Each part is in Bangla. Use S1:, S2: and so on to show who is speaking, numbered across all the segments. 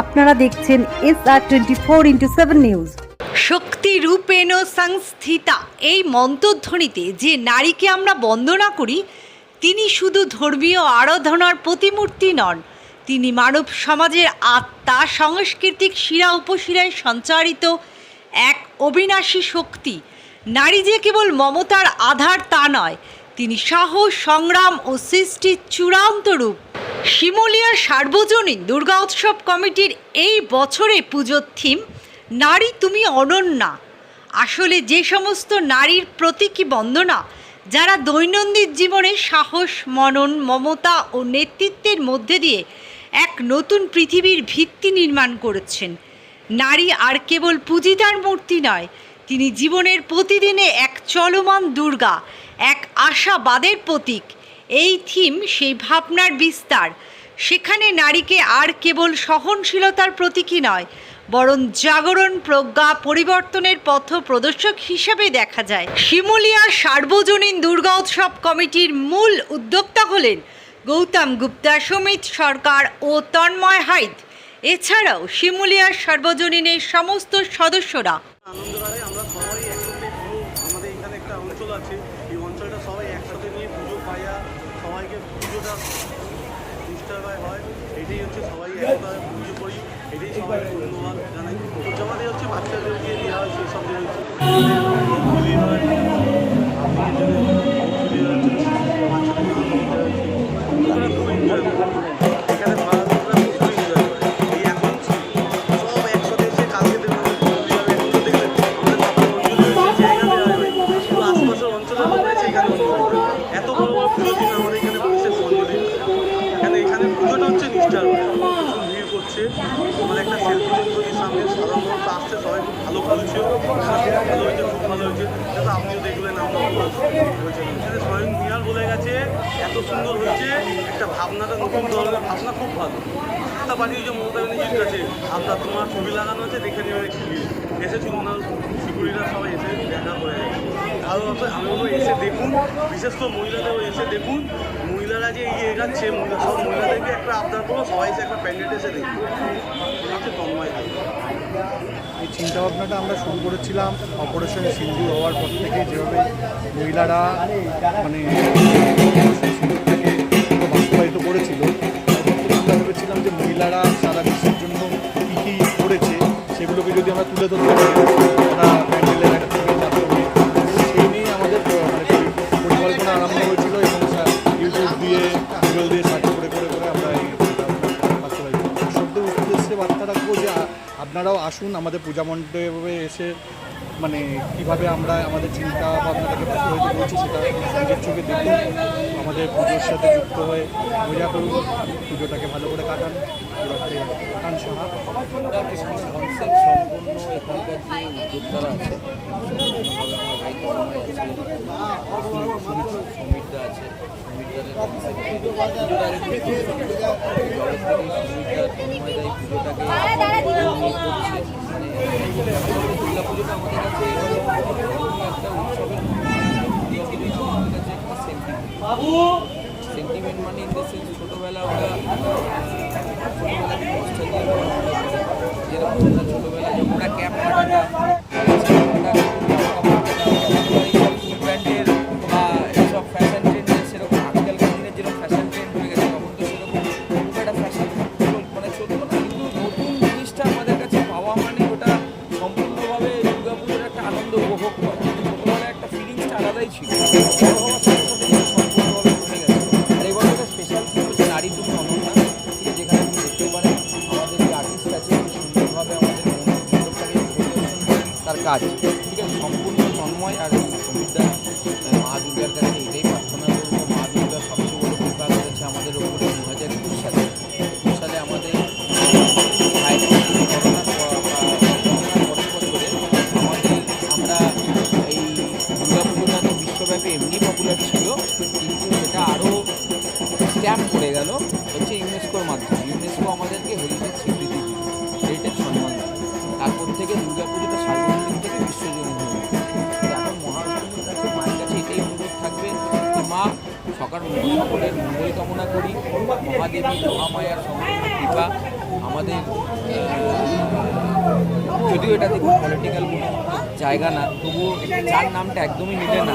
S1: আপনারা দেখছেন S R twenty four into seven news
S2: শক্তি রূপেণ সংস্থিতা, এই মন্ত্রধ্বনিতে যে নারীকে আমরা বন্দনা করি, তিনি শুধু ধর্মীয় আরাধনার প্রতিমূর্তি নন, তিনি মানব সমাজের আত্মা, সাংস্কৃতিক শিরা উপশিরায় সঞ্চারিত এক অবিনাশী শক্তি। নারী যে কেবল মমতার আধার তা নয়, তিনি সাহস, সংগ্রাম ও সৃষ্টির চূড়ান্ত রূপ। শিমুলিয়া সার্বজনীন দুর্গা উৎসব কমিটির এই বছরে পুজোর থিম, নারী তুমি অনন্যা। আসলে যে সমস্ত নারীর প্রতীকী বন্দনা, যারা দৈনন্দিন জীবনে সাহস, মনন, মমতা ও নেতৃত্বের মধ্যে দিয়ে এক নতুন পৃথিবীর ভিত্তি নির্মাণ করেছেন। নারী আর কেবল পূজিতার মূর্তি নয়, তিনি জীবনের প্রতিদিনে এক চলমান দুর্গা, এক আশাবাদের প্রতীক। এই থিম সেই ভাবনার বিস্তার। সেখানে নারীকে আর কেবল সহনশীলতার প্রতীকী নয়, বরং জাগরণ প্রজ্ঞা পরিবর্তনের পথ প্রদর্শক হিসেবে দেখা যায়। শিমুলিয়ার সার্বজনীন দুর্গা উৎসব কমিটির মূল উদ্যোক্তা হলেন গৌতম গুপ্তা, সুমিত সরকার ও তন্ময় হাইত। এছাড়াও শিমুলিয়ার সার্বজনীনের সমস্ত সদস্যরা।
S3: আমরা সবাই একসাথে পুরো আমাদের এখানে একটা অঞ্চল আছে এই অঞ্চলটা সবাই একসাথে নিয়ে পুজো পাইয়া সবাইকে পুজোটা নিষ্ঠাভাবে হয়। এটাই হচ্ছে সবাই একবার পুজো করি, এটাই সবাই ধন্যবাদ জানাই। জমাতে হচ্ছে বাচ্চাদেরকে দেওয়া হয়, সেই সব যে হচ্ছে আপনি যদি হয় মানে একটা সেলফি যদি সামনে সাধারণ মানুষ আসছে, সবাই ভালো বলছে। ভালো হয়েছে, খুব ভালো হয়েছে। যাতে আপনিও দেখলেন আমরা হয়েছে। স্বয়ং মিয়ার বলে গেছে, এত সুন্দর হয়েছে, একটা ভাবনাটা নতুন ধরনের ভাবনা খুব ভালো। ওই যে মমতা ব্যানার্জির কাছে। আপনার তোমার ছবি লাগানো আছে, দেখে নেবে এসেছিল ওনার সিকিউরিটিরা সবাই এসে দেখা করে গেছে। হবে আমি বলব এসে দেখুন, বিশেষ করে মহিলাদেরও এসে দেখুন। মহিলারা যে ইয়ে এগাচ্ছে সব মহিলাদেরকে একটা আবদার করব সবাই একটা প্যান্ডেট এসে তন্ময় হাই।
S4: এই চিন্তাভাবনাটা আমরা শুরু করেছিলাম অপারেশন সিন্ধু হওয়ার পর থেকে যেভাবে মহিলারা মানে বাস্তবায়িত করেছিল। আমরা ভেবেছিলাম যে মহিলারা সারা বিশ্বের জন্য কী কী করেছে, সেগুলোকে যদি আমরা তুলে ধরতে পারি। আপনারাও আসুন, আমাদের পূজা মণ্ডপে এসে মানে কীভাবে আমরা আমাদের চিন্তা ভাবনাটাকে প্রতিফলিত করছি সেটা নিজের চোখে দেখুন, আমাদের পুজোর সাথে যুক্ত হয়ে মজা করুন, পুজোটাকে ভালো করে কাটান। কাটান সাহা
S5: সম্পূর্ণ যে উদ্যোক্তারা আছে সমীরদা আছে পুজোটা পুজোটা একটা উৎসবের একটা সেন্টিমেন্ট মানে ইন দ্য সেন্স ছোটোবেলা ওরা কাজ। ঠিক আছে সম্পূর্ণ তন্ময় আর সমীরদা মা দুর্গার কাছে সকাল সকলের মঙ্গল কামনা করি। মহাদেবী, মহামায়ার সমস্ত কৃপা। আমাদের যদিও এটা দেখুন পলিটিক্যাল কোনো জায়গা না, তবুও যার নামটা একদমই মিলে না।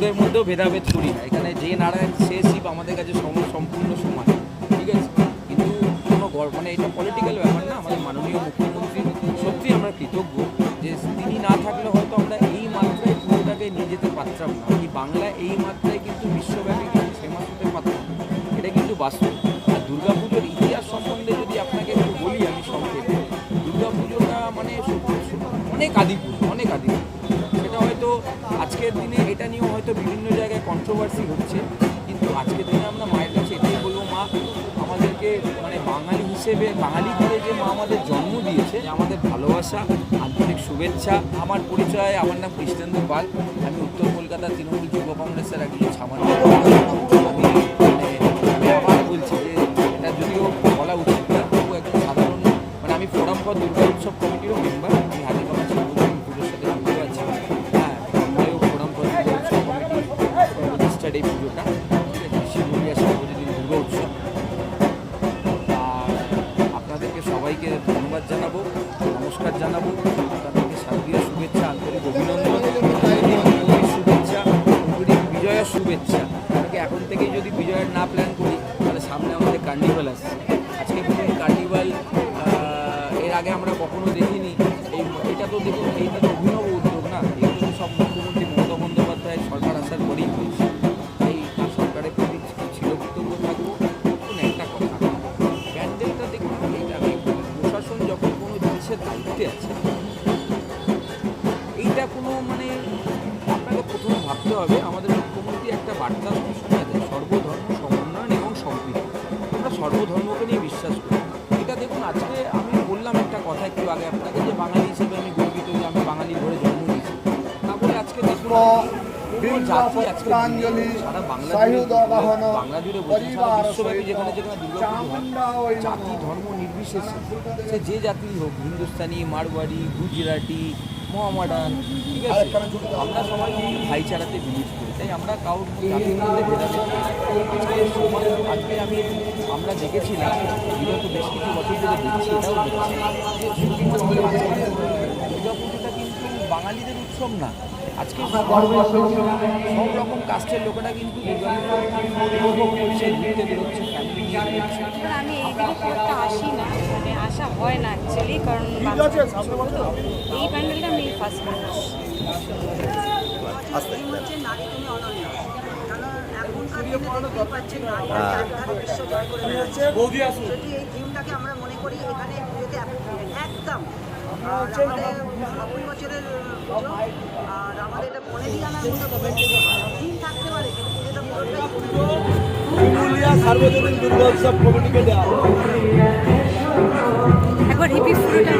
S5: ঠাকুরের মধ্যেও ভেদাভেদ করি না। এখানে যে নারায়ণ, সে শিব আমাদের কাছে সম- সম্পূর্ণ সমান। ঠিক আছে? কিন্তু কোনো মানে এটা পলিটিক্যাল ব্যাপার না, আমাদের মাননীয় মুখ্যমন্ত্রী সত্যি আমরা কৃতজ্ঞ। কন্ট্রোভার্সি হচ্ছে, কিন্তু আজকের দিনে আমরা মায়ের কাছে এটাই বলব, মা আমাদেরকে মানে বাঙালি হিসেবে, বাঙালি করে যে মা আমাদের জন্ম দিয়েছে আমাদের ভালোবাসা, আন্তরিক শুভেচ্ছা, আমার পরিচয়, আমার নাম কৃষ্ণেন্দু পাল, আমি উত্তর কলকাতা তৃণমূল যুব কংগ্রেসের একজন সামান্য মানে আমি হবে, আমাদের মুখ্যমন্ত্রী একটা বার্তা দেয় সর্বধর্ম সমন্বয়ন এবং সম্প্রীতি আমরা সর্বধর্মকে নিয়ে বিশ্বাস করি।
S6: পুষ্পাঞ্জলি
S5: সারা
S6: পরিবার
S5: জাতি ধর্ম নির্বিশেষে সে যে জাতি হোক হিন্দুস্তানি মারওয়াড়ি গুজরাটি মোহামেডান ঠিক আছে? আমরা সবাই ভাইচারাতে বিলিভ করি তাই আমরা কারোর জাতির মধ্যে ভেদাভেদ আজকে সমাজ আজকে আমি আমরা দেখেছিলাম বিগত বেশ কিছু বছর ধরে দেখছি এটাও দেখছি। দুর্গা পুজোটা কিন্তু বাঙালিদের উৎসব না। আজকে সব সব রকম কাস্টের লোকেরা কিন্তু দুর্গা উপভোগ করছে ঘুরতে বেরোচ্ছে ফ্যামিলি নিয়ে বেরোচ্ছে।
S7: আমি এইদিকে খুব একটা আসি না মানে আসা হয় না অ্যাকচুয়ালি কারণ এই প্যান্ডেলটা আমি ফার্স্ট
S8: বেড়াচ্ছে। যদি এই থিমটাকে আমরা মনে করি এখানে একদম নব্বই বছরের পুজো আর আমাদের এটা পনেরোই আনার মতো থাকতে পারে কিন্তু পুজোটা পুরোটাই
S6: সার্বজনীন দুর্গা উৎসব কমিটিকে দেওয়া
S7: একবার হিপি ফুলটা